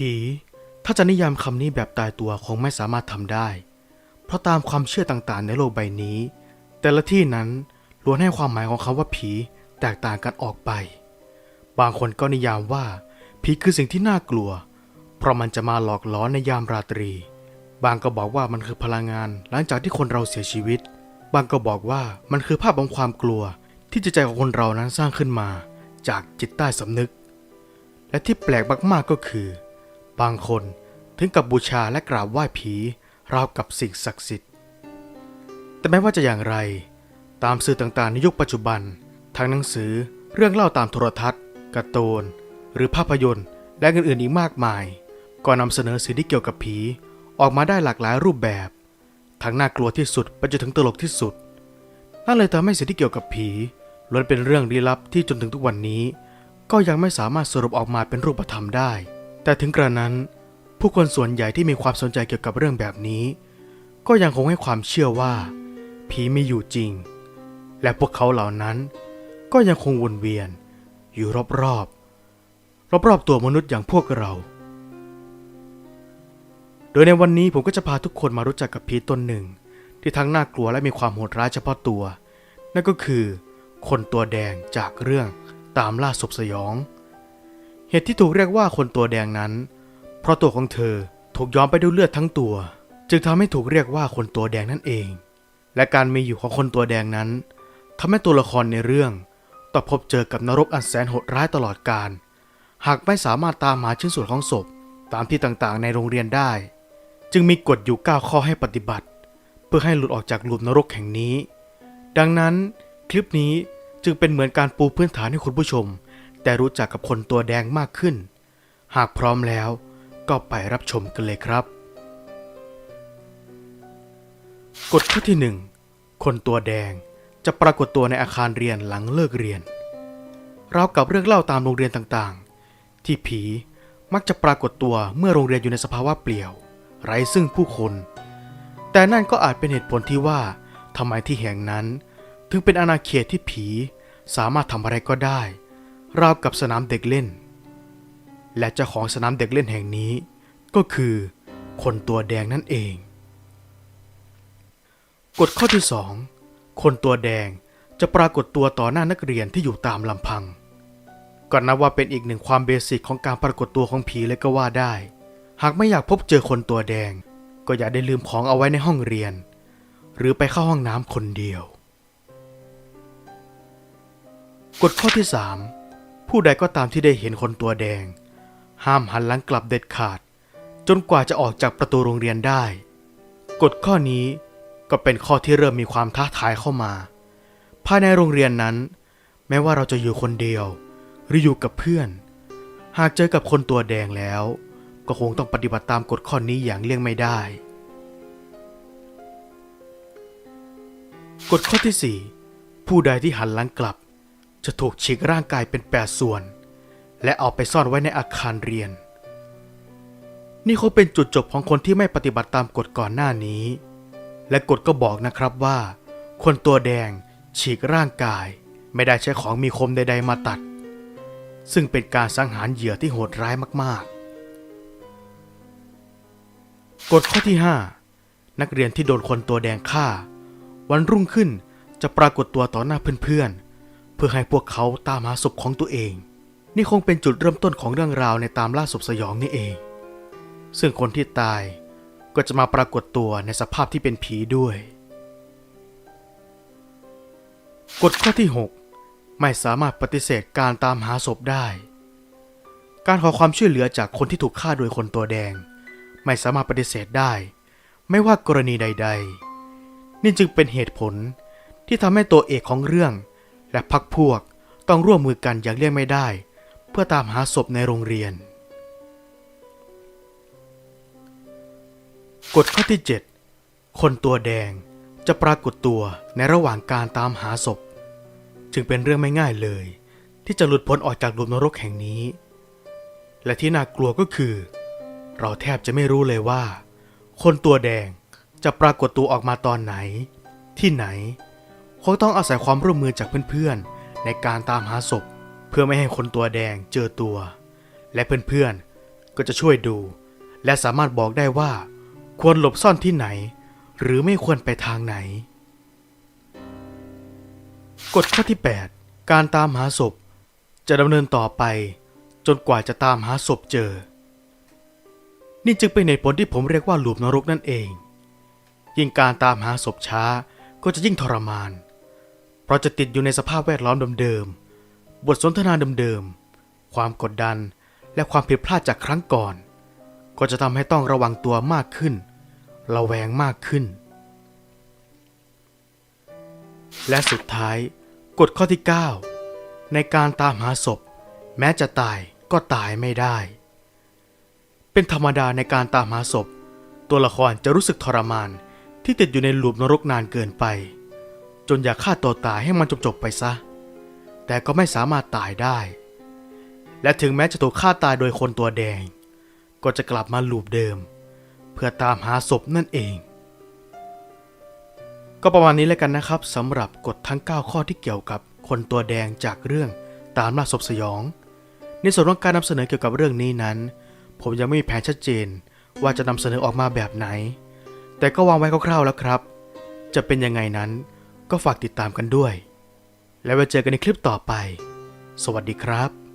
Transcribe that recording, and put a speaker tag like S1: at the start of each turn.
S1: ผีถ้าจะนิยามคำนี้แบบตายตัวคงไม่สามารถทำได้ เพราะตามความเชื่อต่างๆ ในโลกใบนี้ แต่ละที่นั้นล้วนให้ความหมายของคำว่าผีแตกต่างกันออกไป บางคนก็นิยามว่า ผีคือสิ่งที่น่ากลัว เพราะมันจะมาหลอกหลอนในยามราตรี บางก็บอกว่ามันคือพลังงานหลังจากที่คนเราเสียชีวิต บางก็บอกว่ามันคือภาพของความกลัว ที่จิตใจของคนเรานั้นสร้างขึ้นมา จากจิตใต้สำนึก และที่แปลกมากๆก็คือ บางคนถึงกับบูชาและกราบไหว้ผีราวกับสิ่งศักดิ์สิทธิ์ แต่ไม่ว่าจะอย่างไร ตามสื่อต่างๆในยุคปัจจุบัน ทั้งหนังสือเรื่องเล่าตามโทรทัศน์การ์ตูนหรือภาพยนตร์ และอื่นๆอีกมากมาย ก็นำเสนอสิ่งที่เกี่ยวกับผี ออกมาได้หลากหลายรูปแบบ ทั้งน่ากลัวที่สุดไปจนถึงตลกที่สุด นั่นเลยทำให้สิ่งที่เกี่ยวกับผีล้วนเป็นเรื่องลี้ลับที่จนถึงทุกวันนี้ ก็ยังไม่สามารถสรุปออกมาเป็นรูปธรรมได้ แต่ถึงกระนั้น ผู้คนส่วนใหญ่ที่มีความสนใจเกี่ยวกับเรื่องแบบนี้ ก็ยังคงให้ความเชื่อว่า ผีมีอยู่จริง และพวกเขาเหล่านั้น ก็ยังคงวนเวียน อยู่รอบๆรอบๆตัวมนุษย์อย่างพวกเรา โดยในวันนี้ผมก็จะพาทุกคนมารู้จักกับผีตนหนึ่ง ที่ทั้งน่ากลัวและมีความโหดร้ายเฉพาะตัว นั่นก็คือ คนตัวแดงจากเรื่องตามล่าศพสยอง เหตุที่ถูกเรียกว่าคนตัวแดงนั้น เพราะตัวของเธอถูกย้อมไปด้วยเลือดทั้งตัว จึงทำให้ถูกเรียกว่าคนตัวแดงนั่นเอง และการมีอยู่ของคนตัวแดงนั้นทำให้ตัวละครในเรื่องต้องพบเจอกับนรกอันแสนโหดร้ายตลอดกาลหากไม่สามารถตามหาชิ้นส่วนของศพ ตามที่ต่างๆ ในโรงเรียนได้ จึงมีกฎอยู่ 9 ข้อให้ปฏิบัติ เพื่อให้หลุดออกจากหลุมนรกแห่งนี้ ดังนั้นคลิปนี้จึงเป็นเหมือนการปูพื้นฐานให้คุณผู้ชม แต่รู้จักกับคนตัวแดงมากขึ้น หากพร้อมแล้วก็ไปรับชมกันเลยครับ กฎข้อที่ 1 คนตัวแดงจะปรากฏตัวในอาคารเรียนหลังเลิกเรียนราวกับเรื่องเล่าตามโรงเรียนต่างๆ ที่ผีมักจะปรากฏตัวเมื่อโรงเรียนอยู่ในสภาวะเปลี่ยว ไร้ซึ่งผู้คน แต่นั่นก็อาจเป็นเหตุผลที่ว่าทำไมที่แห่งนั้น ถึงเป็นอาณาเขตที่ผีสามารถทำอะไรก็ได้ ราวกับสนามเด็กเล่น และเจ้าของสนามเด็กเล่นแห่งนี้ก็คือคนตัวแดงนั่นเอง กฎข้อที่2คนตัวแดงจะปรากฏตัวต่อหน้านักเรียนที่อยู่ตามลำพังก็นับว่าเป็นอีกหนึ่งความเบสิกของการปรากฏตัวของผีเลยก็ว่าได้ หากไม่อยากพบเจอคนตัวแดง ก็อย่าได้ลืมของเอาไว้ในห้องเรียน หรือไปเข้าห้องน้ำคนเดียว กฎข้อที่ 3 ผู้ใดก็ตามที่ได้เห็นคนตัวแดง ห้ามหันหลังกลับเด็ดขาด จนกว่าจะออกจากประตูโรงเรียนได้ กฎข้อนี้ก็เป็นข้อที่เริ่มมีความท้าทายเข้ามา ภายในโรงเรียนนั้น แม้ว่าเราจะอยู่คนเดียว หรืออยู่กับเพื่อน หากเจอกับคนตัวแดงแล้ว ก็คงต้องปฏิบัติตามกฎข้อนี้อย่างเลี่ยงไม่ได้ กฎข้อที่ 4 ผู้ใดที่หันหลังกลับ จะถูกฉีกร่างกายเป็นแปดส่วน และเอาไปซ่อนไว้ในอาคารเรียน นี่คงเป็นจุดจบของคนที่ไม่ปฏิบัติตามกฎก่อนหน้านี้ และกฎก็บอกนะครับว่า คนตัวแดงฉีกร่างกายไม่ได้ใช้ของมีคมใด ๆ มาตัด ซึ่งเป็นการสังหารเหยื่อที่โหดร้ายมากๆ กฎข้อที่ 5 นักเรียนที่โดนคนตัวแดงฆ่า วันรุ่งขึ้นจะปรากฏตัวต่อหน้าเพื่อนๆ พื่อให้พวกเขาตามหาศพของตัวเอง นี่คงเป็นจุดเริ่มต้นของเรื่องราวในตามล่าศพสยองนี่เอง ซึ่งคนที่ตายก็จะมาปรากฏตัวในสภาพที่เป็นผีด้วย กฎข้อที่ 6 ไม่สามารถปฏิเสธการตามหาศพได้ การขอความช่วยเหลือจากคนที่ถูกฆ่าโดยคนตัวแดง ไม่สามารถปฏิเสธได้ ไม่ว่ากรณีใด ๆ นี่จึงเป็นเหตุผลที่ทำให้ตัวเอกของเรื่อง และพักพวกต้องร่วมมือกันอย่างเลี่ยงไม่ได้ เพื่อตามหาศพในโรงเรียน กฎข้อที่ 7 คนตัวแดงจะปรากฏตัวในระหว่างการตามหาศพ จึงเป็นเรื่องไม่ง่ายเลย ที่จะหลุดพ้นออกจากหลุมนรกแห่งนี้ และที่น่ากลัวก็คือ เราแทบจะไม่รู้เลยว่า คนตัวแดงจะปรากฏตัวออกมาตอนไหน ที่ไหน คงต้องอาศัยความร่วมมือจากเพื่อนๆ ในการตามหาศพ เพื่อไม่ให้คนตัวแดงเจอตัว และเพื่อนๆ ก็จะช่วยดู และสามารถบอกได้ว่า ควรหลบซ่อนที่ไหน หรือไม่ควรไปทางไหน กฎข้อที่ 8 การตามหาศพ จะดำเนินต่อไป จนกว่าจะตามหาศพเจอ นี่จึงเป็นเหตุผลที่ผมเรียกว่าหลูปนรกนั่นเอง ยิ่งการตามหาศพช้าก็จะยิ่งทรมาน เราจะติดอยู่ในสภาพแวดล้อมเดิมๆ บทสนทนาเดิมๆ ความกดดันและความผิดพลาดจากครั้งก่อน ก็จะทำให้ต้องระวังตัวมากขึ้น ระแวงมากขึ้น และสุดท้ายกฎข้อที่ 9 ในการตามหาศพ แม้จะตายก็ตายไม่ได้ เป็นธรรมดาในการตามหาศพ ตัวละครจะรู้สึกทรมานที่ติดอยู่ในหลุมนรกนานเกินไป จนอยากฆ่าตัวตายให้มันจบๆไปซะ แต่ก็ไม่สามารถตายได้ และถึงแม้จะถูกฆ่าตายโดยคนตัวแดง ก็จะกลับมาลูปเดิม เพื่อตามหาศพนั่นเอง ก็ประมาณนี้แล้วกันนะครับสำหรับกฎทั้ง 9 ข้อที่เกี่ยวกับคนตัวแดงจากเรื่องตามล่าศพสยอง ในส่วนของการนำเสนอเกี่ยวกับเรื่องนี้นั้น ผมยังไม่มีแผนชัดเจนว่าจะนำเสนอออกมาแบบไหน แต่ก็วางไว้คร่าวๆแล้วครับ จะเป็นยังไงนั้น ก็ฝากติดตามกันด้วย แล้วไว้เจอกันในคลิปต่อไป สวัสดีครับ